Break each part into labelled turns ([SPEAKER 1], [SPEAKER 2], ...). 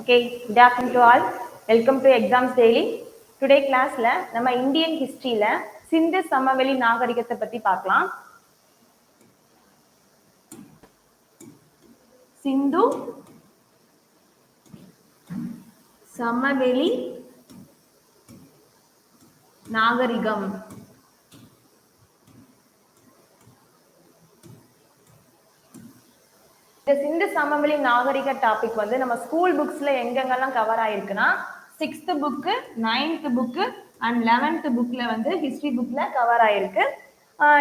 [SPEAKER 1] Okay good afternoon to all welcome to exams daily today கிளாஸ்ல நம்ம Indian ஹிஸ்டரியில சிந்து சமவெளி நாகரிகத்தை பத்தி பார்க்கலாம். சிந்து சமவெளி நாகரிகம். இந்த சிந்து சமவெளி நாகரிக டாபிக் வந்து நம்ம ஸ்கூல் புக்ஸ்ல எங்கெங்கெல்லாம் கவர் ஆயிருக்குன்னா sixth book ninth book and eleventh புக்ல வந்து ஹிஸ்டரி புக்ல கவர் ஆயிருக்கு.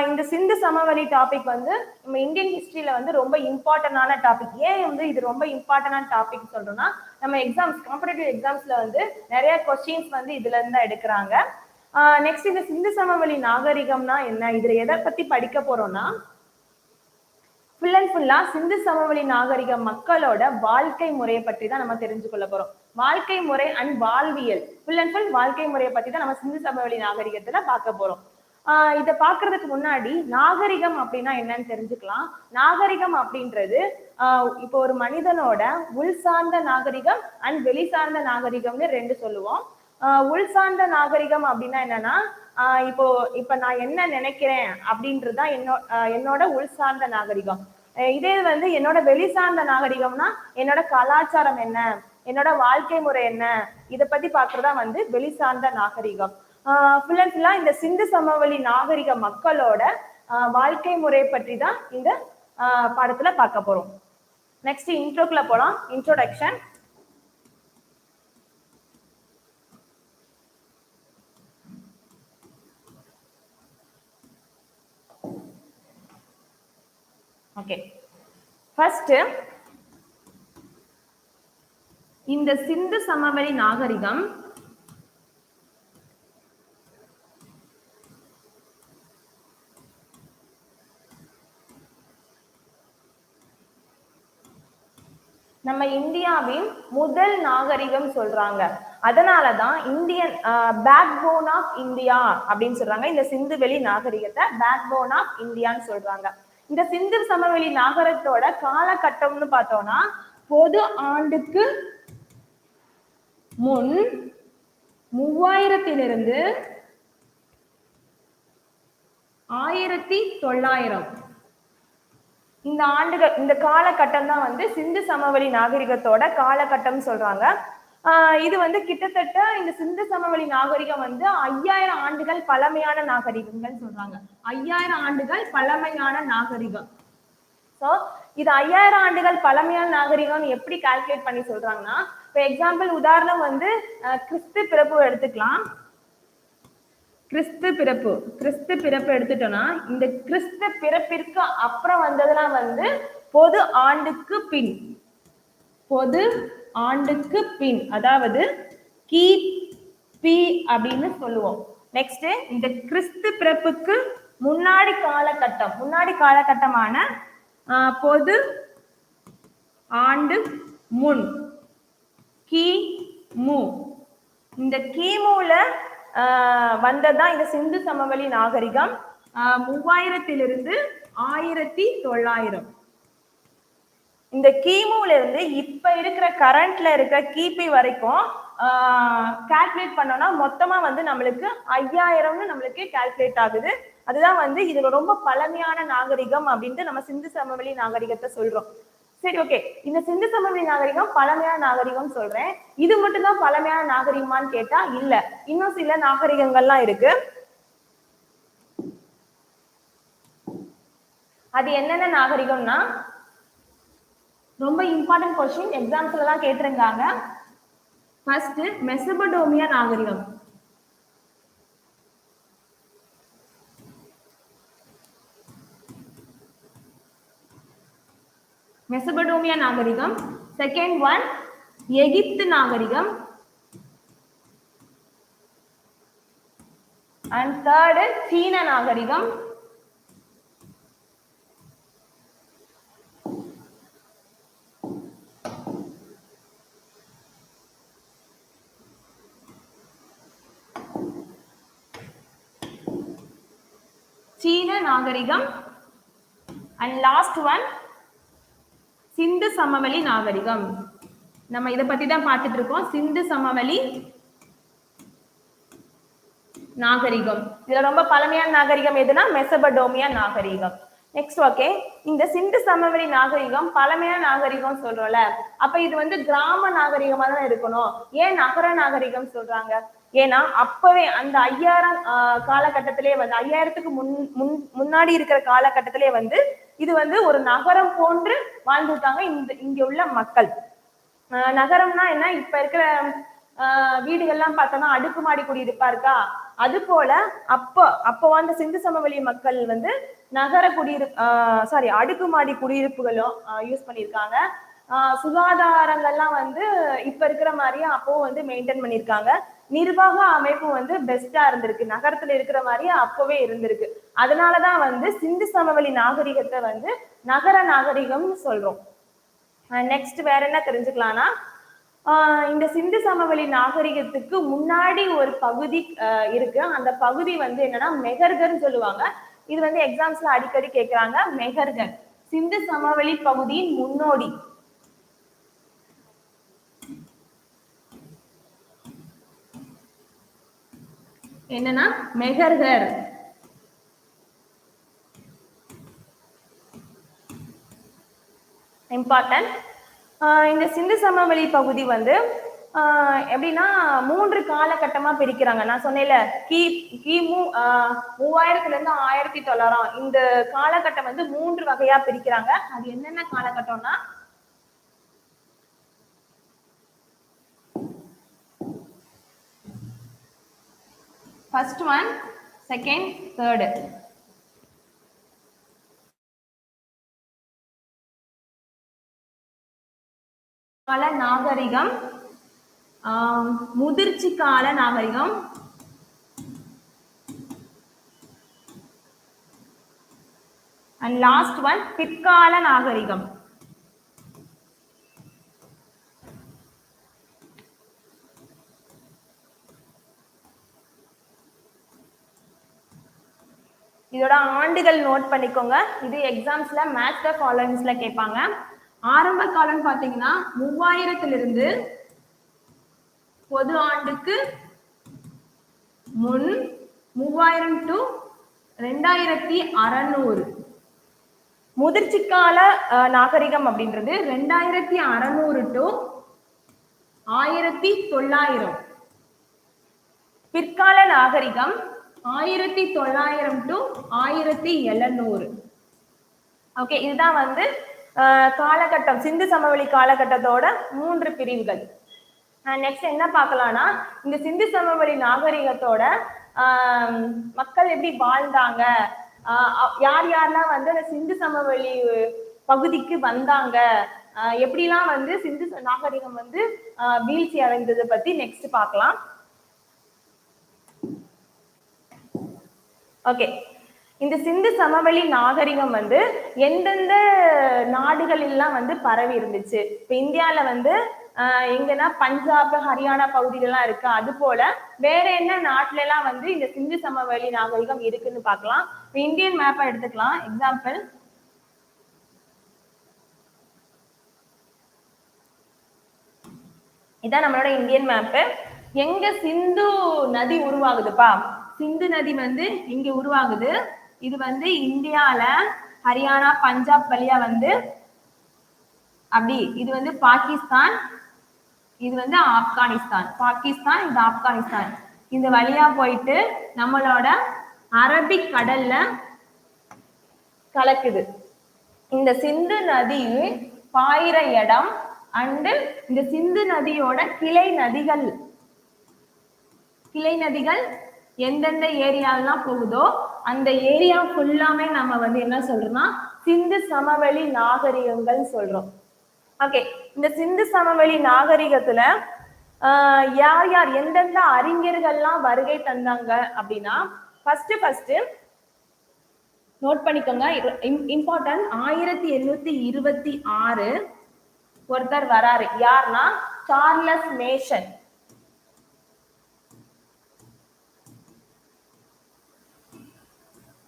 [SPEAKER 1] இந்த சிந்து சமவெளி டாபிக் வந்து நம்ம இந்தியன் ஹிஸ்டரியில வந்து ரொம்ப இம்பார்ட்டன்டான டாபிக் ஏன் வந்து இது ரொம்ப இம்பார்ட்டன்டான டாபிக் சொல்றோம்னா நம்ம எக்ஸாம்ஸ் காம்படேட்டிவ் எக்ஸாம்ஸ்ல வந்து நிறைய கொஸ்டின்ஸ் வந்து இதுல இருந்து தான் எடுக்கிறாங்க. நெக்ஸ்ட் இந்த சிந்து சமவெளி நாகரிகம்னா என்ன? இதுல எதை பத்தி படிக்க போறோம்னா ஃபுல் அண்ட் ஃபுல்லா சிந்து சமவெளி நாகரிக மக்களோட வாழ்க்கை முறையை பற்றி தான் நம்ம தெரிஞ்சு கொள்ள போறோம். வாழ்க்கை முறை அண்ட் வாழ்வியல். ஃபுல் அண்ட் ஃபுல் வாழ்க்கை முறையை பத்தி தான் நம்ம சிந்து சமவெளி நாகரிகத்துல பார்க்க போறோம். ஆஹ் இதை பார்க்கறதுக்கு முன்னாடி நாகரிகம் அப்படின்னா என்னன்னு தெரிஞ்சுக்கலாம். நாகரிகம் அப்படின்றது ஆஹ் இப்போ ஒரு மனிதனோட உள் சார்ந்த நாகரிகம் அண்ட் வெளி சார்ந்த நாகரிகம்னு ரெண்டு சொல்லுவோம். உள் சார்ந்த நாகரிகம் அப்படின்னா என்னன்னா ஆஹ் இப்போ இப்ப நான் என்ன நினைக்கிறேன் அப்படின்றதுதான் என்னோ என்னோட உள் சார்ந்த நாகரிகம். இதே வந்து என்னோட வெளி சார்ந்த நாகரிகம்னா என்னோட கலாச்சாரம் என்ன என்னோட வாழ்க்கை முறை என்ன இதை பத்தி பாக்குறதா வந்து வெளி சார்ந்த நாகரிகம். ஃபுல் அண்ட் ஃபுல்லா இந்த சிந்து சமவெளி நாகரிக மக்களோட வாழ்க்கை முறை பற்றி தான் இந்த ஆஹ் பாடத்துல பார்க்க போறோம். நெக்ஸ்ட் இன்ட்ரோக்குள்ள போலாம். இன்ட்ரோடக்ஷன் ஓகே ஃபர்ஸ்ட் இந்த சிந்து சமவெளி நாகரிகம் நம்ம இந்தியாவின் முதல் நாகரிகம் சொல்றாங்க. அதனாலதான் Indian backbone of India அப்படின்னு சொல்றாங்க. இந்த சிந்து வெளி நாகரிகத்தை பேக் போன் ஆஃப் இந்தியான்னு சொல்றாங்க. இந்த சிந்து சமவெளி நாகரிகத்தோட காலகட்டம்னு பார்த்தோம்னா பொது ஆண்டுக்கு முன் மூவாயிரத்திலிருந்து ஆயிரத்தி தொள்ளாயிரம். இந்த ஆண்டுகள் இந்த காலகட்டம் தான் வந்து சிந்து சமவெளி நாகரிகத்தோட காலகட்டம் சொல்றாங்க. இது வந்து கிட்டத்தட்ட இந்த சிந்து சமவெளி நாகரிகம் வந்து ஐயாயிரம் ஆண்டுகள் பழமையான நாகரிகங்கள் சொல்றாங்க. ஐயாயிரம் ஆண்டுகள் பழமையான நாகரிகம். ஸோ இது ஐயாயிரம் ஆண்டுகள் பழமையான நாகரிகம் எப்படி கால்குலேட் பண்ணி சொல்றாங்கன்னா இப்போ எக்ஸாம்பிள் உதாரணம் வந்து கிறிஸ்து பிறப்பு எடுத்துக்கலாம். கிறிஸ்து பிறப்பு கிறிஸ்து பிறப்பு எடுத்துட்டோம்னா இந்த கிறிஸ்து பிறப்பிற்கு அப்புறம் வந்ததெல்லாம் வந்து பொது ஆண்டுக்கு பின் பொது ஆண்டுக்கு பின் அதாவது கி பி அப்படின்னு சொல்லுவோம். நெக்ஸ்ட் இந்த கிறிஸ்து பிறப்புக்கு முன்னாடி காலகட்டம் முன்னாடி காலகட்டமான பொது ஆண்டு முன் கி மு இந்த கிமுல வந்ததுதான் இந்த சிந்து சமவெளி நாகரிகம் மூவாயிரத்திலிருந்து ஆயிரத்தி தொள்ளாயிரம். இந்த கிமுல இருந்து இப்ப இருக்கிற கரண்ட்ல இருக்கிற கிபி வரைக்கும் கால்குலேட் பண்ணோம்னா மொத்தமா வந்து நம்மளுக்கு ஐயாயிரம்னு நம்மளுக்கு கால்குலேட் ஆகுது. அதுதான் வந்து இதுல ரொம்ப பழமையான நாகரிகம் அப்படின்ட்டு நம்ம சிந்து சமவெளி நாகரிகத்தை சொல்றோம். சரி ஓகே இந்த சிந்து சமவெளி நாகரிகம் பழமையான நாகரிகம் சொல்றேன். இது மட்டும் தான் பழமையான நாகரிகமான்னு கேட்டா இல்ல. இன்னும் சில நாகரிகங்கள்லாம் இருக்கு. அது என்னென்ன நாகரிகம்னா ரொம்ப இம்பார்ட்டன்ட் கொஸ்டின் எக்ஸாம்ஸ்ல எல்லாம் கேட்டிருக்காங்க ஃபர்ஸ்ட் மெசபடோமியா நாகரிகம். மெசபடோமியா நாகரிகம். செகண்ட் ஒன் எகிப்து நாகரிகம். அண்ட் தேர்டு சீன நாகரிகம் சீன நாகரிகம். அண்ட் லாஸ்ட் ஒன் சிந்து சமவெளி நாகரிகம். நம்ம இதை பத்தி தான் பார்த்துட்டு இருக்கோம். சிந்து சமவெளி நாகரிகம். இதுல ரொம்ப பழமையான நாகரிகம் எதுனா? மெசபடோமியா நாகரிகம். நெக்ஸ்ட் ஓகே இந்த சிந்து சமவெளி நாகரிகம் பழமையான நாகரிகம் சொல்றோம்ல. அப்ப இது வந்து கிராம நாகரிகமா தான் இருக்கணும். ஏன் நகர நாகரிகம் சொல்றாங்க? ஏன்னா அப்பவே அந்த ஐயாயிரம் ஆஹ், காலகட்டத்திலே வந்து ஐயாயிரத்துக்கு முன் முன் முன்னாடி இருக்கிற காலகட்டத்திலே வந்து இது வந்து ஒரு நகரம் போன்று வாழ்ந்துட்டாங்க இந்த இங்க உள்ள மக்கள். ஆஹ் நகரம்னா என்ன? இப்ப இருக்கிற ஆஹ் வீடுகள்லாம் பார்த்தோம்னா அடுக்குமாடி குடியிருப்பா இருக்கா? அது போல அப்போ அப்போ வாழ்ந்த சிந்து சமவெளி மக்கள் வந்து நகர குடியிருப்பு சாரி அடுக்குமாடி குடியிருப்புகளும் யூஸ் பண்ணியிருக்காங்க. ஆஹ் சுகாதாரங்கள்லாம் வந்து இப்ப இருக்கிற மாதிரியே அப்போ வந்து மெயின்டைன் பண்ணியிருக்காங்க. நிர்வாக அமைப்பு வந்து பெஸ்டா இருந்திருக்கு. நகரத்துல இருக்கிற மாதிரியே அப்பவே இருந்திருக்கு. அதனாலதான் வந்து சிந்து சமவெளி நாகரிகத்தை வந்து நகர நாகரிகம்னு சொல்றோம். நெக்ஸ்ட் வேற என்ன தெரிஞ்சுக்கலாம்னா இந்த சிந்து சமவெளி நாகரிகத்துக்கு முன்னாடி ஒரு பகுதி இருக்கு. அந்த பகுதி வந்து என்னன்னா மெகர்கர்னு சொல்லுவாங்க. இது வந்து எக்ஸாம்ஸ்ல அடிக்கடி கேக்குறாங்க. மெகர்கர். சிந்து சமவெளி பகுதியின் முன்னோடி. என்னன்னா மெகர்கர். இம்பார்ட்டன்ட் இந்த சிந்து சமவெளி பகுதி வந்து ஆஹ் எப்படின்னா மூன்று காலகட்டமா பிரிக்கிறாங்க. நான் சொன்னேன்ல கி கிமு ஆஹ் மூவாயிரத்துல இருந்து ஆயிரத்தி தொள்ளாயிரம். இந்த காலகட்டம் வந்து மூன்று வகையா பிரிக்கிறாங்க. அது என்னென்ன காலகட்டம்னா ஃபர்ஸ்ட் ஒன் செகண்ட் தேர்டு கால நாகரிகம் முதிர்ச்சி கால நாகரிகம். அண்ட் லாஸ்ட் ஒன் பிற்கால நாகரிகம். இதோட ஆண்டுகள் நோட் பண்ணிக்கோங்க. இது எக்ஸாம்ஸ்ல மேட்ச் த ஃபாலோயிங்ஸ்ல கேட்பாங்க. ஆரம்ப காலம் பாத்தீங்கன்னா மூவாயிரத்திலிருந்து பொது ஆண்டுக்கு முன் மூவாயிரம் டு ரெண்டாயிரத்தி அறநூறு. முதிர்ச்சிக்கால கால நாகரிகம் அப்படின்றது ரெண்டாயிரத்தி அறநூறு டு ஆயிரத்தி தொள்ளாயிரம். பிற்கால நாகரிகம் ஆயிரத்தி தொள்ளாயிரம் டு ஆயிரத்தி எழுநூறு. ஓகே இதுதான் வந்து காலகட்டம் சிந்து சமவெளி காலகட்டத்தோட மூன்று பிரிவுகள். நெக்ஸ்ட் என்ன பார்க்கலாம்னா இந்த சிந்து சமவெளி நாகரிகத்தோட மக்கள் எப்படி வாழ்ந்தாங்க? யார் யாரெல்லாம் வந்து அந்த சிந்து சமவெளி பகுதிக்கு வந்தாங்க? எப்படிலாம் வந்து சிந்து நாகரிகம் வந்து வீழ்ச்சி அடைந்ததை பத்தி நெக்ஸ்ட் பார்க்கலாம். ஓகே இந்த சிந்து சமவெளி நாகரிகம் வந்து எந்தெந்த நாடுகளெல்லாம் வந்து பரவி இருந்துச்சு? இப்போ இந்தியால வந்து ஆஹ் எங்கன்னா பஞ்சாப் ஹரியானா பகுதியிலலாம் இருக்கு. அது போல வேற என்ன நாட்டுல எல்லாம் வந்து இந்த சிந்து சமவெளி நாகரிகம் இருக்குன்னு பார்க்கலாம் இப்போ இந்தியன் மேப்பை எடுத்துக்கலாம். எக்ஸாம்பிள் இதான் நம்மளோட இந்தியன் மேப்பு எங்க சிந்து நதி உருவாகுதுப்பா? சிந்து நதி வந்து இங்க உருவாகுது. இது வந்து இந்தியால ஹரியானா பஞ்சாப் வழியா வந்து அப்படி இது வந்து பாகிஸ்தான் இது வந்து ஆப்கானிஸ்தான். பாகிஸ்தான் இது ஆப்கானிஸ்தான். இந்த வழியா போயிட்டு நம்மளோட அரபிக் கடல்ல கலக்குது. இந்த சிந்து நதி பாயிற இடம் அண்டு இந்த சிந்து நதியோட கிளை நதிகள் கிளை நதிகள் எந்தெந்த ஏரியாலாம் போகுதோ அந்த ஏரியா ஃபுல்லாமே நம்ம வந்து என்ன சொல்றோம்னா சிந்து சமவெளி நாகரிகங்கள் சொல்றோம். ஓகே இந்த சிந்து சமவெளி நாகரிகத்துல யார் யார் எந்தெந்த அறிஞர்கள்லாம் வருகை தந்தாங்க அப்படின்னா ஃபர்ஸ்ட் ஃபர்ஸ்ட் நோட் பண்ணிக்கோங்க. இம்பார்ட்டன்ட் ஆயிரத்தி எண்ணூத்தி இருபத்தி ஆறு ஒருத்தர் வராரு. யார்னா சார்லஸ் மேஷன்.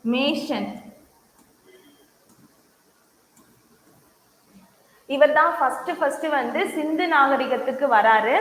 [SPEAKER 1] மேஷன் இவர் தான் ஃபர்ஸ்ட் ஃபர்ஸ்ட் வந்து சிந்து நாகரிகத்துக்கு வராரு.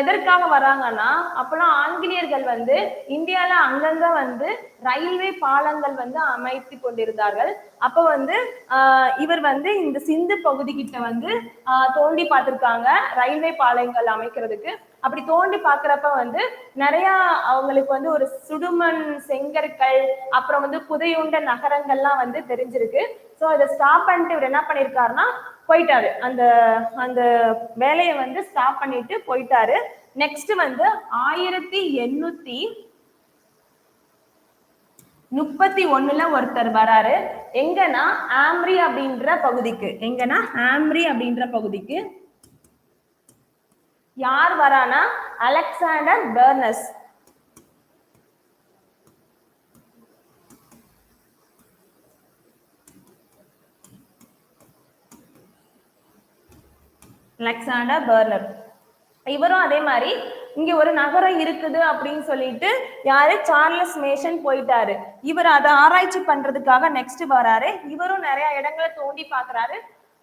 [SPEAKER 1] எதற்காக வராங்கன்னா அப்பெல்லாம் ஆங்கிலேயர்கள் வந்து இந்தியால அங்கங்க வந்து ரயில்வே பாலங்கள் வந்து அமைத்து கொண்டிருந்தார்கள். அப்ப வந்து ஆஹ் இவர் வந்து இந்த சிந்து பகுதி கிட்ட வந்து ஆஹ் தோண்டி பார்த்திருக்காங்க ரயில்வே பாலங்கள் அமைக்கிறதுக்கு. அப்படி தோண்டி பாக்குறப்ப வந்து நிறைய அவங்களுக்கு வந்து ஒரு சுடுமண் செங்கற்கள் அப்புறம் வந்து புதையுண்ட நகரங்கள்லாம் வந்து தெரிஞ்சிருக்கு. ஸோ அதை ஸ்டாப் பண்ணிட்டு இவர் என்ன பண்ணியிருக்காருன்னா போயிட்டாரு. அந்த அந்த வேலையை வந்து ஸ்டாப் பண்ணிட்டு போயிட்டாரு. நெக்ஸ்ட் வந்து ஆயிரத்தி எண்ணூத்தி முப்பத்தி ஒண்ணுல ஒருத்தர் வராரு. எங்கன்னா ஆம்ரி அப்படின்ற பகுதிக்கு. எங்கன்னா ஆம்ரி அப்படின்ற பகுதிக்கு. யார் வரானா? Alexander Burnes. Alexander Berner. இவரும் அதே மாதிரி இங்க ஒரு நகரம் இருக்குது அப்படின்னு சொல்லிட்டு யாரு? சார்லஸ் மேஷன் போயிட்டாரு. இவர் அதை ஆராய்ச்சி பண்றதுக்காக நெக்ஸ்ட் வராரு. இவரும் நிறைய இடங்களை தோண்டி பாக்குறாரு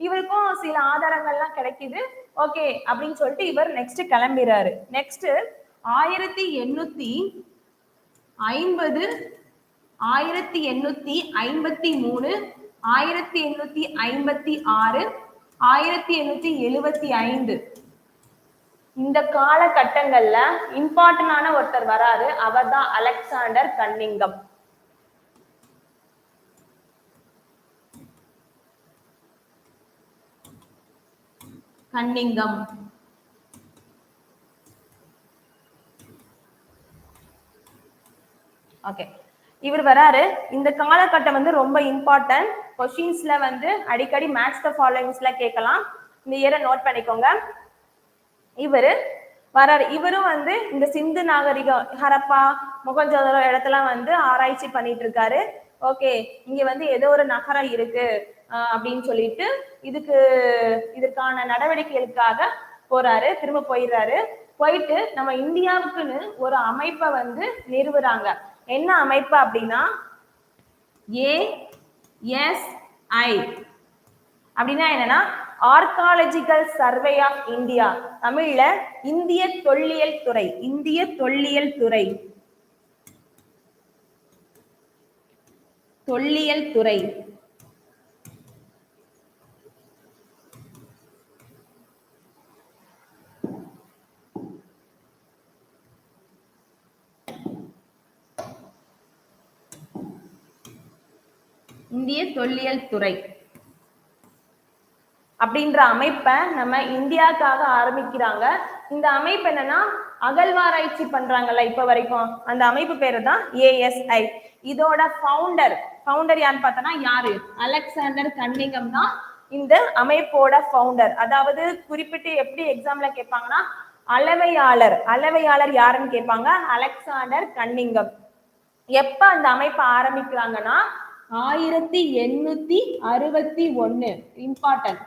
[SPEAKER 1] இவருக்கும் சில ஆதாரங்கள்லாம் கிடைக்குது. ஓகே அப்படின்னு சொல்லிட்டு இவர் நெக்ஸ்ட் கிளம்பிறாரு. நெக்ஸ்ட் ஆயிரத்தி எண்ணூத்தி ஐம்பது ஆயிரத்தி எண்ணூத்தி ஐம்பத்தி மூணு ஆயிரத்தி எண்ணூத்தி ஐம்பத்தி ஆறு ஆயிரத்தி எண்ணூத்தி எழுபத்தி ஐந்து. இந்த காலகட்டங்கள்ல இம்பார்ட்டன்டான ஒருத்தர் வராரு அவர் தான் அலெக்சாண்டர் கன்னிங்கம். கன்னிங்கம். ஓகே இவர் வராரு. இந்த காலகட்டம் வந்து ரொம்ப இம்பார்ட்டன்ட் கொஷின்ஸ்ல வந்து அடிக்கடி மேட்ச் த ஃபாலோயிங்ஸ்ல கேட்கலாம். இந்த இயரை நோட் பண்ணிக்கோங்க. இவரு வராரு. இவரும் வந்து இந்த சிந்து நாகரிகம் ஹரப்பா முகஞ்சதரோ இடத்தெல்லாம் வந்து ஆராய்ச்சி பண்ணிட்டு இருக்காரு. ஓகே இங்க வந்து ஏதோ ஒரு நகரம் இருக்கு. அப்படின்னு சொல்லிட்டு இதுக்கு இதற்கான நடவடிக்கைகளுக்காக போறாரு திரும்ப போயிடுறாரு. போயிட்டு நம்ம இந்தியாவுக்குன்னு ஒரு அமைப்பை வந்து நிறுவுறாங்க. என்ன அமைப்பு அப்படின்னா ஏ எஸ் ஐ அப்படின்னா என்னன்னா ஆர்காலஜிக்கல் சர்வே ஆஃப் இந்தியா தமிழ்ல இந்திய தொல்லியல் துறை இந்திய தொல்லியல் துறை. தொல்லியல் துறை. இந்திய தொல்லியல் துறை. அப்படின்ற அமைப்பை நம்ம இந்தியாவுக்காக ஆரம்பிக்கிறாங்க. இந்த அமைப்பு என்னன்னா அகழ்வாராய்ச்சி பண்றாங்கல்ல இப்ப வரைக்கும். அந்த அமைப்பு பேரு தான் ஏஎஸ்ஐ இதோட ஃபவுண்டர் ஃபவுண்டர் யாருன்னு பார்த்தோன்னா யாரு? அலெக்சாண்டர் கன்னிங்கம் தான் இந்த அமைப்போட ஃபவுண்டர் அதாவது குறிப்பிட்டு எப்படி எக்ஸாம்ல கேட்பாங்கன்னா அளவையாளர். அளவையாளர் யாருன்னு கேட்பாங்க? Alexander Cunningham. எப்ப அந்த அமைப்பை ஆரம்பிக்கிறாங்கன்னா ஆயிரத்தி எண்ணூத்தி அறுபத்தி ஒண்ணு. இம்பார்ட்டன்ட்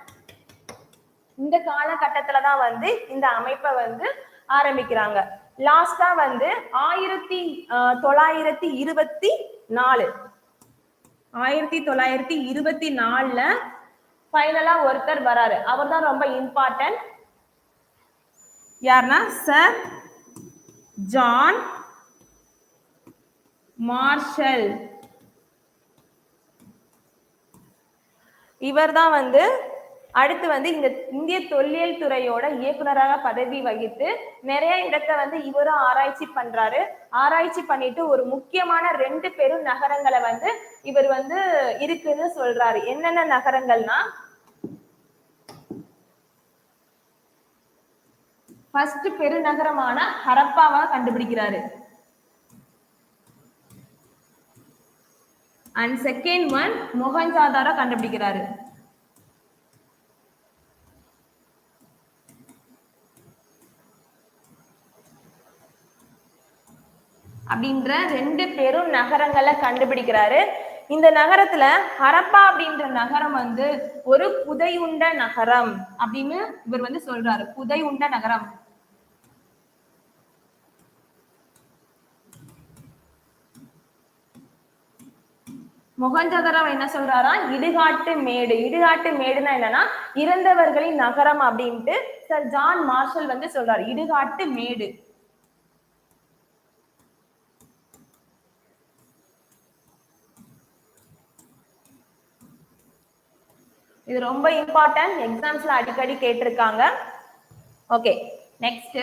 [SPEAKER 1] இந்த காலகட்டத்துல தான் வந்து இந்த அமைப்பை வந்து ஆரம்பிக்கிறாங்க. லாஸ்டா வந்து ஆயிரத்தி தொள்ளாயிரத்தி இருபத்தி நாலு. ஆயிரத்தி தொள்ளாயிரத்தி இருபத்தி நாலுல ஃபைனலா ஒருத்தர் வராரு. அவர் தான் ரொம்ப இம்பார்ட்டன்ட் யாருன்னா சார் ஜான் மார்ஷல் இவர் தான் வந்து அடுத்து வந்து இந்த இந்திய தொல்லியல் துறையோட இயக்குனராக பதவி வகித்து நிறைய இடத்த வந்து இவரும் ஆராய்ச்சி பண்றாரு. ஆராய்ச்சி பண்ணிட்டு ஒரு முக்கியமான ரெண்டு பெரும் நகரங்களை வந்து இவர் வந்து இருக்குன்னு சொல்றாரு. என்னென்ன நகரங்கள்னா? ஃபர்ஸ்ட் பெருநகரமான ஹரப்பாவா கண்டுபிடிக்கிறாரு. அண்ட் செகண்ட் ஒன் மொஹஞ்சாதாரா கண்டுபிடிக்கிறாரு. அப்படின்ற ரெண்டு பெரும் நகரங்களை கண்டுபிடிக்கிறாரு. இந்த நகரத்துல ஹரப்பா அப்படின்ற நகரம் வந்து ஒரு புதையுண்ட நகரம் அப்படின்னு இவர் வந்து சொல்றாரு. புதையுண்ட நகரம். மொகஞ்சதரம் என்ன சொல்றாரா? இடுகாட்டு மேடு. இடுகாட்டு மேடுனா என்னன்னா இறந்தவர்களின் நகரம் அப்படின்ட்டு சர் ஜான் மார்ஷல் வந்து சொல்றாரு. இடுகாட்டு மேடு. இது ரொம்ப இம்பார்ட்டன்ட் எக்ஸாம்ஸ்ல அடிக்கடி கேட்டிருக்காங்க. Okay next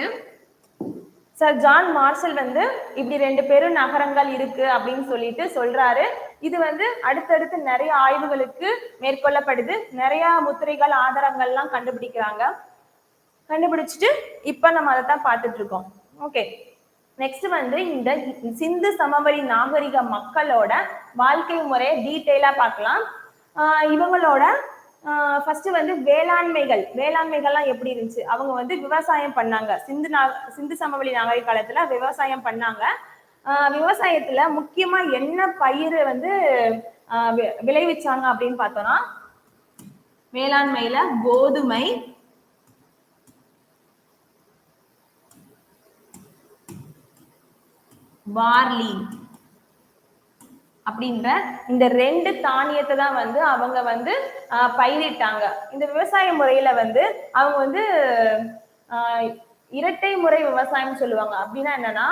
[SPEAKER 1] sir John Marshall வந்து இப்படி ரெண்டு பெரும் நகரங்கள் இருக்கு அப்படின்னு சொல்லிட்டு சொல்றாரு. இது வந்து அடுத்தடுத்து நிறைய ஆய்வுகளுக்கு மேற்கொள்ளப்படுது. நிறைய முத்திரைகள் ஆதாரங்கள்லாம் கண்டுபிடிக்கிறாங்க. கண்டுபிடிச்சிட்டு இப்ப நம்ம அதை தான் பார்த்துட்டு இருக்கோம். ஓகே நெக்ஸ்ட் வந்து இந்த சிந்து சமவெளி நாகரிக மக்களோட வாழ்க்கை முறையை டீட்டெயிலா பார்க்கலாம். இவங்களோட ஃபர்ஸ்ட் வந்து வேளாண்மைகள். வேளாண்மைகள்லாம் எப்படி இருந்துச்சு? அவங்க வந்து விவசாயம் பண்ணாங்க. சிந்து நா சிந்து சமவெளி நாகரிக காலத்துல விவசாயம் பண்ணாங்க. விவசாயத்துல முக்கியமா என்ன பயிர் வந்து வி- விளைவிச்சாங்க அப்படின்னு பார்த்தோம்னா வேளாண்மையில கோதுமை பார்லி அப்படின்ற இந்த ரெண்டு தானியத்தை தான் வந்து அவங்க வந்து பயிரிட்டாங்க. இந்த விவசாய முறையில வந்து அவங்க வந்து இரட்டை முறை விவசாயம் சொல்லுவாங்க. அப்படின்னா என்னன்னா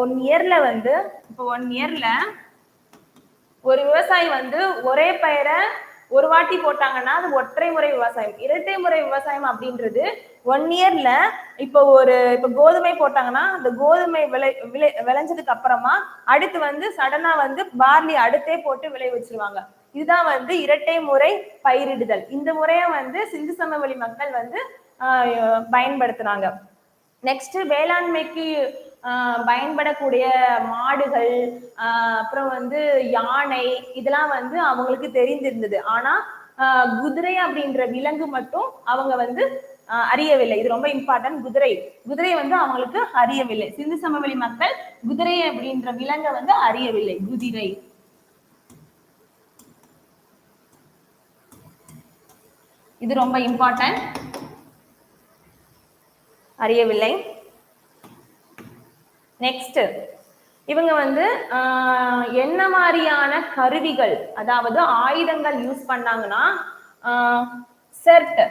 [SPEAKER 1] ஒன் இயர்ல வந்து இப்போ ஒன் இயர்ல ஒரு விவசாயி வந்து ஒரே பயிரை ஒரு வாட்டி போட்டாங்கன்னா அது ஒற்றை முறை விவசாயம் இரட்டை முறை விவசாயம் அப்படின்றது ஒன் இயர்ல இப்போ ஒரு இப்போ கோதுமை போட்டாங்கன்னா அந்த கோதுமை விளை விளை விளைஞ்சதுக்கு அப்புறமா அடுத்து வந்து சடனா வந்து பார்லி அடுத்தே போட்டு விளை வச்சிருவாங்க. இதுதான் வந்து இரட்டை முறை பயிரிடுதல். இந்த முறையை வந்து சிந்து சமவெளி மக்கள் வந்து பயன்படுத்துறாங்க. பயன்படுத்துனாங்க நெக்ஸ்ட் வேளாண்மைக்கு பயன்படக்கூடிய மாடுகள் அப்புறம் வந்து யானை இதெல்லாம் வந்து அவங்களுக்கு தெரிந்திருந்தது. ஆனா குதிரை அப்படின்ற விலங்கு மட்டும் அவங்க வந்து அறியவில்லை. இது ரொம்ப இம்பார்ட்டன்ட் குதிரை. குதிரை வந்து அவங்களுக்கு அறியவில்லை. சிந்து சமவெளி மக்கள் குதிரை அப்படின்ற விலங்கை வந்து அறியவில்லை. குதிரை. இது ரொம்ப இம்பார்ட்டன்ட் அறியவில்லை. நெக்ஸ்ட் இவங்க வந்து என்ன மாதிரியான கருவிகள் அதாவது ஆயுதங்கள் யூஸ் பண்ணாங்கன்னா செர்ட்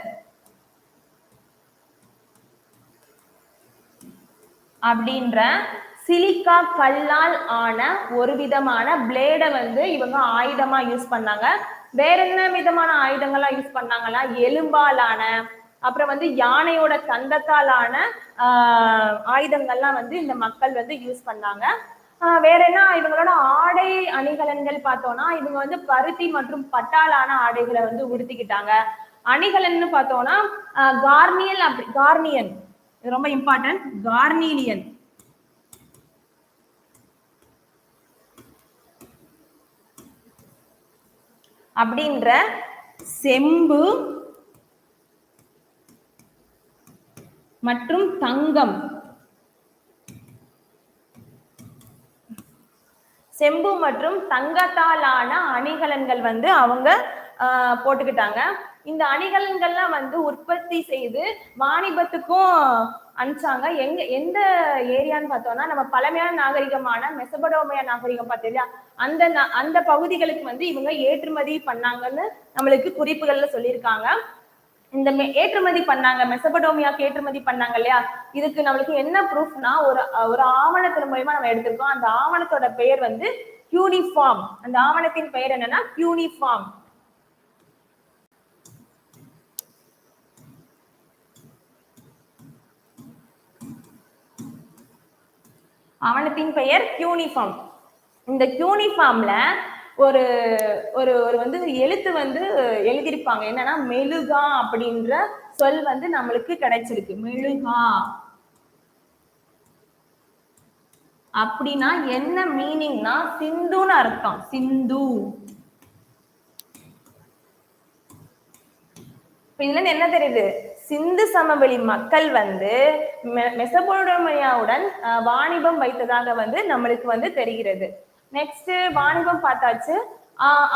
[SPEAKER 1] அப்படின்ற சிலிக்கா கல்லால் ஆன ஒரு விதமான பிளேடை வந்து இவங்க ஆயுதமா யூஸ் பண்ணாங்க. வேற என்ன விதமான ஆயுதங்கள்லாம் யூஸ் பண்ணாங்கன்னா எலும்பாலான அப்புறம் வந்து யானையோட தந்தத்தாலான ஆஹ், ஆயுதங்கள்லாம் வந்து இந்த மக்கள் வந்து யூஸ் பண்ணாங்க. வேற என்ன? இவங்களோட ஆடை அணிகலன்கள் பார்த்தோம்னா இவங்க வந்து பருத்தி மற்றும் பட்டாலான ஆடைகளை வந்து உடுத்திக்கிட்டாங்க. அணிகலன்னு பார்த்தோம்னா கார்னியல் அப்படி கார்னியன். இது ரொம்ப இம்பார்ட்டன்ட் கார்னீலியன். அப்படின்ற செம்பு மற்றும் தங்கம். செம்பு மற்றும் தங்கத்தாலான அணிகலன்கள் வந்து அவங்க ஆஹ், போட்டுக்கிட்டாங்க. இந்த அணிகலன்கள்லாம் வந்து உற்பத்தி செய்து வாணிபத்துக்கும் அனுப்பிச்சாங்க. எங்க எந்த ஏரியான்னு பார்த்தோம்னா நம்ம பழமையான நாகரிகமான மெசபடோமியா நாகரிகம் பார்த்தோம் இல்லையா? அந்த ந- அந்த பகுதிகளுக்கு வந்து இவங்க ஏற்றுமதி பண்ணாங்கன்னு நம்மளுக்கு குறிப்புகள்ல சொல்லியிருக்காங்க. இந்த ஏற்றுமதி பண்ணாங்க மெசபடோமியாக்கு ஏற்றுமதி பண்ணாங்க இல்லையா? இதுக்கு நம்மளுக்கு என்ன ப்ரூஃப்னா ஒரு ஒரு ஆவணத்தின் மூலயமா நம்ம எடுத்திருக்கோம். அந்த ஆவணத்தோட பெயர் வந்து கியூனிஃபார்ம் அந்த ஆவணத்தின் பெயர் என்னன்னா கியூனிஃபார்ம் ஆவணத்தின் பெயர் கியூனிஃபார்ம் இந்த கியூனிஃபார்ம்ல ஒரு ஒரு ஒரு வந்து எழுத்து வந்து எழுதியிருப்பாங்க. என்னன்னா மெழுகா அப்படின்ற சொல் வந்து நம்மளுக்கு கிடைச்சிருக்கு. மெழுகா. அப்படின்னா என்ன மீனிங்னா சிந்துன்னு அர்த்தம். சிந்து. இதுல இருந்து என்ன தெரியுது? சிந்து சமவெளி மக்கள் வந்து மெ- வாணிபம் வைத்ததாக வந்து நம்மளுக்கு வந்து தெரிகிறது. நெக்ஸ்ட் வாணிபம் பார்த்தாச்சு.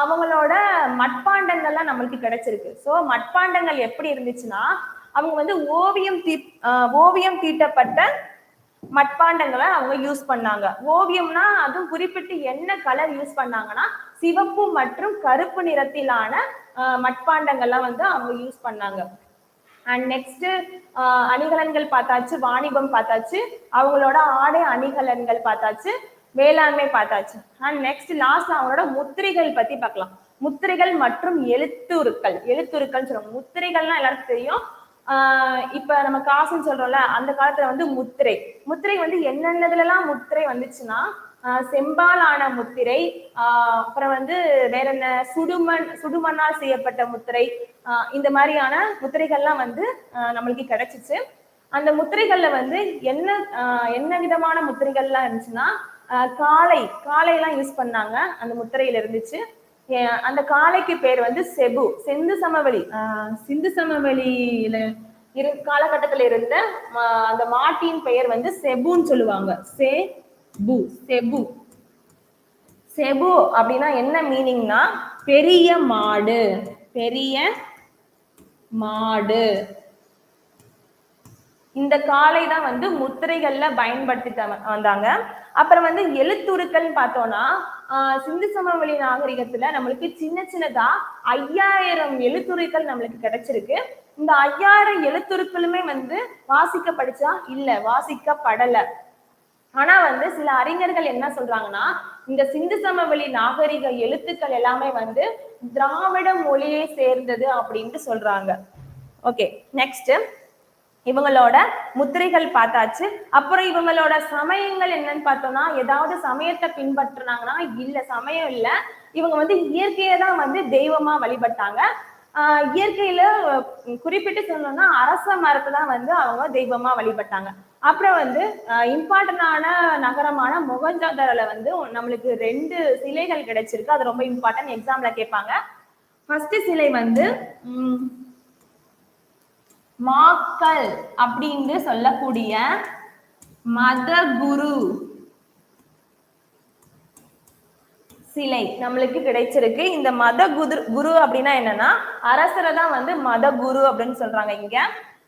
[SPEAKER 1] அவங்களோட மட்பாண்டங்கள்லாம் நம்மளுக்கு கிடைச்சிருக்கு. ஸோ மட்பாண்டங்கள் எப்படி இருந்துச்சுன்னா அவங்க வந்து ஓவியம் தீ ஓவியம் தீட்டப்பட்ட மட்பாண்டங்களை அவங்க யூஸ் பண்ணாங்க. ஓவியம்னா அதுவும் குறிப்பிட்டு என்ன கலர் யூஸ் பண்ணாங்கன்னா சிவப்பு மற்றும் கருப்பு நிறத்திலான மட்பாண்டங்கள்லாம் வந்து அவங்க யூஸ் பண்ணாங்க. அண்ட் நெக்ஸ்ட் அணிகலன்கள் பார்த்தாச்சு வாணிபம் பார்த்தாச்சு. அவங்களோட ஆடை அணிகலன்கள் பார்த்தாச்சு. வேளாண்மை பார்த்தாச்சு. அண்ட் நெக்ஸ்ட் லாஸ்ட் அவங்களோட முத்திரைகள் பத்தி பார்க்கலாம். முத்திரைகள் மற்றும் எழுத்துருக்கள். எழுத்துருக்கள் சொல்லுவாங்க முத்திரைகள்னா எல்லாருக்கும் தெரியும். ஆஹ் இப்ப நம்ம காசுன்னு சொல்றோம்ல அந்த காலத்துல வந்து முத்திரை. முத்திரை வந்து என்னென்னதுல எல்லாம் முத்திரை வந்துச்சுன்னா ஆஹ் செம்பாலான முத்திரை ஆஹ் அப்புறம் வந்து வேற என்ன சுடுமண் சுடுமண்ணால் செய்யப்பட்ட முத்திரை ஆஹ் இந்த மாதிரியான முத்திரைகள்லாம் வந்து ஆஹ் நம்மளுக்கு கிடைச்சிச்சு. அந்த முத்திரைகள்ல வந்து என்ன ஆஹ் என்ன விதமான முத்திரைகள்லாம் இருந்துச்சுன்னா காளை. காளையெல்லாம் யூஸ் பண்ணாங்க. அந்த முத்திரையில இருந்துச்சு. அந்த காளைக்கு பேர் வந்து செபு. செந்து சமவெளி. சிந்து சமவெளியில இரு காலகட்டத்தில் இருந்த மா- அந்த மாட்டின் பெயர் வந்து செபுன்னு சொல்லுவாங்க. சே பு செபு. செபு அப்படின்னா என்ன மீனிங்னா பெரிய மாடு. பெரிய மாடு. இந்த காலை தான் வந்து முத்திரைகள்ல பயன்படுத்தி வந்தாங்க. அப்புறம் வந்து எழுத்துருக்கள் பார்த்தோம்னா ஆஹ் சிந்து சமவெளி நாகரிகத்துல நம்மளுக்கு சின்ன சின்னதா ஐயாயிரம் எழுத்துருக்கள் நம்மளுக்கு கிடைச்சிருக்கு. இந்த ஐயாயிரம் எழுத்துருக்களுமே வந்து வாசிக்க படிச்சா இல்ல வாசிக்கப்படல. ஆனா வந்து சில அறிஞர்கள் என்ன சொல்றாங்கன்னா இந்த சிந்து சமவெளி நாகரிக எழுத்துக்கள் எல்லாமே வந்து திராவிட மொழியை சேர்ந்தது அப்படின்ட்டு சொல்றாங்க. ஓகே நெக்ஸ்ட் இவங்களோட முத்திரைகள் பார்த்தாச்சு. அப்புறம் இவங்களோட சமயங்கள் என்னன்னு பார்த்தோம்னா ஏதாவது சமயத்தை பின்பற்றுனாங்கன்னா இல்ல சமயம் இல்ல. இவங்க வந்து இயற்கையை தான் வந்து தெய்வமா வழிபட்டாங்க. ஆஹ் இயற்கையில குறிப்பிட்டு சொன்னோம்னா அரச மரத்தை தான் வந்து அவங்க தெய்வமா வழிபட்டாங்க. அப்புறம் வந்து இம்பார்ட்டன்டான நகரமான மொகஞ்சாதரில் வந்து நம்மளுக்கு ரெண்டு சிலைகள் கிடைச்சிருக்கு. அது ரொம்ப இம்பார்ட்டன்ட் எக்ஸாம்ல கேட்பாங்க. ஃபர்ஸ்ட் சிலை வந்து மாக்கள் அப்படின்னு சொல்லக்கூடிய மத குரு. சிலை நம்மளுக்கு கிடைச்சிருக்கு. இந்த மத குரு குரு அப்படின்னா என்னன்னா அரசரை தான் வந்து மத குரு அப்படின்னு சொல்றாங்க இங்க.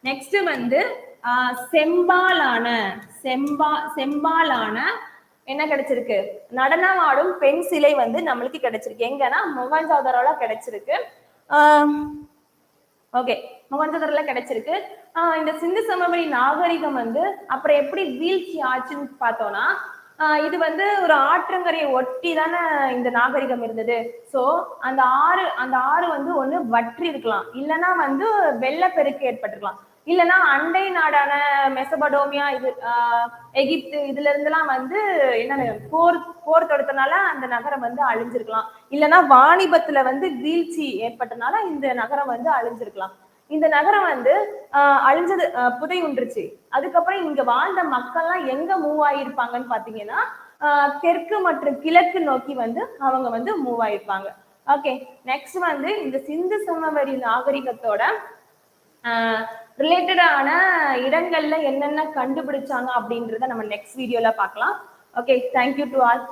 [SPEAKER 1] நெக்ஸ்ட் வந்து ஆஹ், செம்பாலான செம்பா செம்பாலான என்ன கிடைச்சிருக்கு? நடனமாடும் பெண் சிலை வந்து நம்மளுக்கு கிடைச்சிருக்கு. எங்கன்னா மொகஞ்சாதரோல கிடைச்சிருக்கு. ஆஹ், ஓகே மொகஞ்சதர்ல கிடைச்சிருக்கு. ஆஹ் இந்த சிந்து சமவெளி நாகரிகம் வந்து அப்புறம் எப்படி வீழ்ச்சி ஆச்சுன்னு பார்த்தோம்னா ஆஹ் இது வந்து ஒரு ஆற்றங்கரையை ஒட்டி தானே இந்த நாகரிகம் இருந்தது. சோ அந்த ஆறு அந்த ஆறு வந்து ஒண்ணு வற்றி இருக்கலாம் இல்லைன்னா வந்து வெள்ளப்பெருக்கு ஏற்பட்டிருக்கலாம். இல்லைன்னா அண்டை நாடான மெசபடோமியா இது ஆஹ் எகிப்து இதுல இருந்தெல்லாம் வந்து என்ன போர் போர் தொடுத்தனால அந்த நகரம் வந்து அழிஞ்சிருக்கலாம். இல்லைன்னா வாணிபத்துல வந்து வீழ்ச்சி ஏற்பட்டனால இந்த நகரம் வந்து அழிஞ்சிருக்கலாம். இந்த நகரம் வந்து ஆஹ் அழிஞ்சது புதை புதையுண்டுருச்சு அதுக்கப்புறம் இங்க வாழ்ந்த மக்கள்லாம் எங்க மூவ் ஆயிருப்பாங்கன்னு பாத்தீங்கன்னா ஆஹ் தெற்கு மற்றும் கிழக்கு நோக்கி வந்து அவங்க வந்து மூவ் ஆயிருப்பாங்க. ஓகே நெக்ஸ்ட் வந்து இந்த சிந்து சமவெளி நாகரிகத்தோட ரிலேட்டடான இடங்கள்ல என்னென்ன கண்டுபிடிச்சாங்க அப்படின்றத நம்ம நெக்ஸ்ட் வீடியோல பார்க்கலாம் ஓகே தேங்க்யூ டு ஆல்